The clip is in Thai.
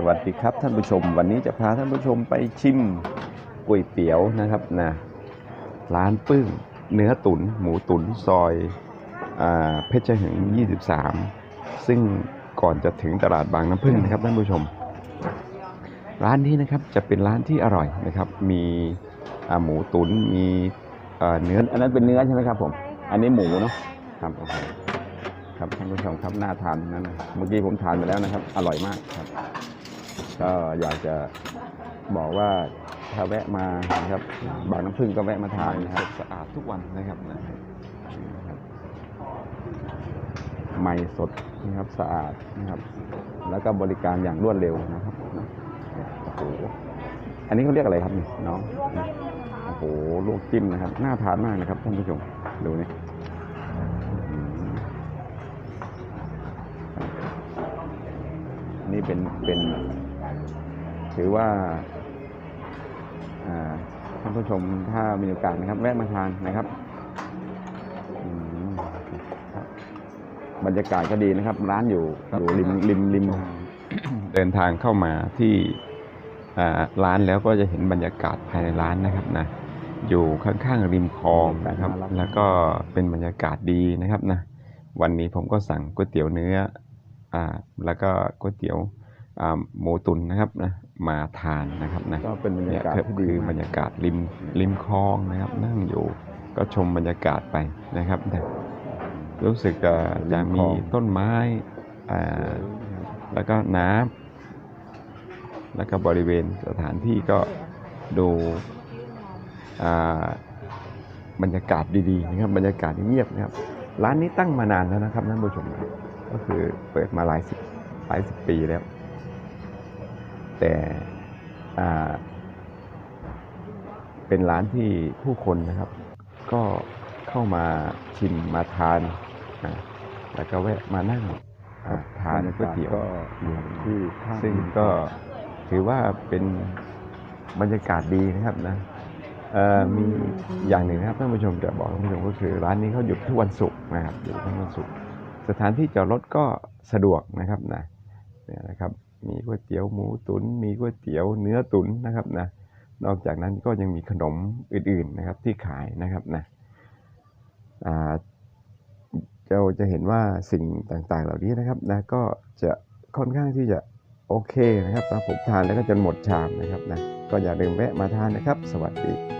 สวัสดีครับท่านผู้ชม วันนี้จะพาท่านผู้ชมไปชิมก๋วยเตี๋ยวนะครับนะร้านปึ้งเนื้อตุนหมูตุนซอยอเพชรหึง 23 ซึ่งก่อนจะถึงตลาดบางน้ำพึ่งนะครับท่านผู้ชม ร้านนี้นะครับจะเป็นร้านที่อร่อยนะครับ มีหมูตุนมีเนื้ออันนั้นเป็นเนื้อใช่ไหมครับผม อันนี้หมูเนาะครับโอเคครับท่านผู้ชมครับน่าทานนั่นนะเมื่อกี้ผมทานไปแล้วนะครับ อร่อยมากครับ ก็อยากจะบอกว่าถ้าแวะมานะครับ บางน้ำพึ่งก็แวะมาทานนะครับสะอาดทุกวันนะครับนะครับใหม่สดนะครับสะอาดนะครับ แล้วก็บริการอย่างรวดเร็วนะครับโอ้โหอันนี้เขาเรียกอะไรครับนี่น้องโอ้โหลวกจิ้มนะครับน่าทานมากนะครับท่านผู้ชมดูนี่อื้อหือนี่เป็นเป็น ถือว่าอ่าท่านผู้ชมถ้ามีโอกาสนะครับ แวะมาทานนะครับอืมครับบรรยากาศก็ดีนะครับ ร้านอยู่อยู่ริมริมริมเดินทางเข้ามาที่อ่าร้านแล้วก็จะเห็นบรรยากาศภายในร้านนะครับนะอยู่ข้างๆริมคลองนะครับ แล้วก็เป็นบรรยากาศดีนะครับนะวันนี้ผมก็สั่งก๋วยเตี๋ยวเนื้ออ่าแล้วก็ก๋วยเตี๋ยวอ่า หมูตุ๋นนะครับนะมาทานนะครับนะก็เป็นบรรยากาศเนี่ยที่ดีคือมากบรรยากาศริมริมคลองนะครับ นั่งอยู่ก็ชมบรรยากาศไปนะครับแต่รู้สึกจะจะมีต้นไม้อ่าแล้วก็น้ำแล้วก็บริเวณสถานที่ก็ดูอ่าบรรยากาศดีๆนะครับบรรยากาศเงียบนะครับ ร้านนี้ตั้งมานานแล้วนะครับท่านผู้ชมครับก็คือเปิดมาหลายสิบหลายสิบปีแล้ว แต่อ่าเป็นร้านที่ผู้คนนะครับ ก็เข้ามาชิมมาทานอ่าแล้วก็แวะมานั่งอ่าทานก๋วยเตี๋ยวก็อยู่ที่ข้างซึ่งก็ถือว่าเป็นบรรยากาศดีนะครับนะเอ่อมีอย่างหนึ่งนะครับท่านผู้ชมจะบอกท่านผู้ชมก็คือร้านนี้เขาหยุดทุกวันศุกร์นะครับหยุดทุกวันศุกร์สถานที่จอดรถก็สะดวกนะครับนะเนี่ยนะครับ มีก๋วยเตี๋ยวหมูตุนมีก๋วยเตี๋ยวเนื้อตุ๋นนะครับนะนอกจากนั้นก็ยังมีขนมอื่นๆนะครับที่ขายนะครับนะเราจะเห็นว่าสิ่งต่างๆเหล่านี้นะครับนะก็จะค่อนข้างที่จะโอเคนะครับนะผมทานแล้วก็จนหมดชามนะครับนะก็อย่าลืมแวะมาทานนะครับ สวัสดี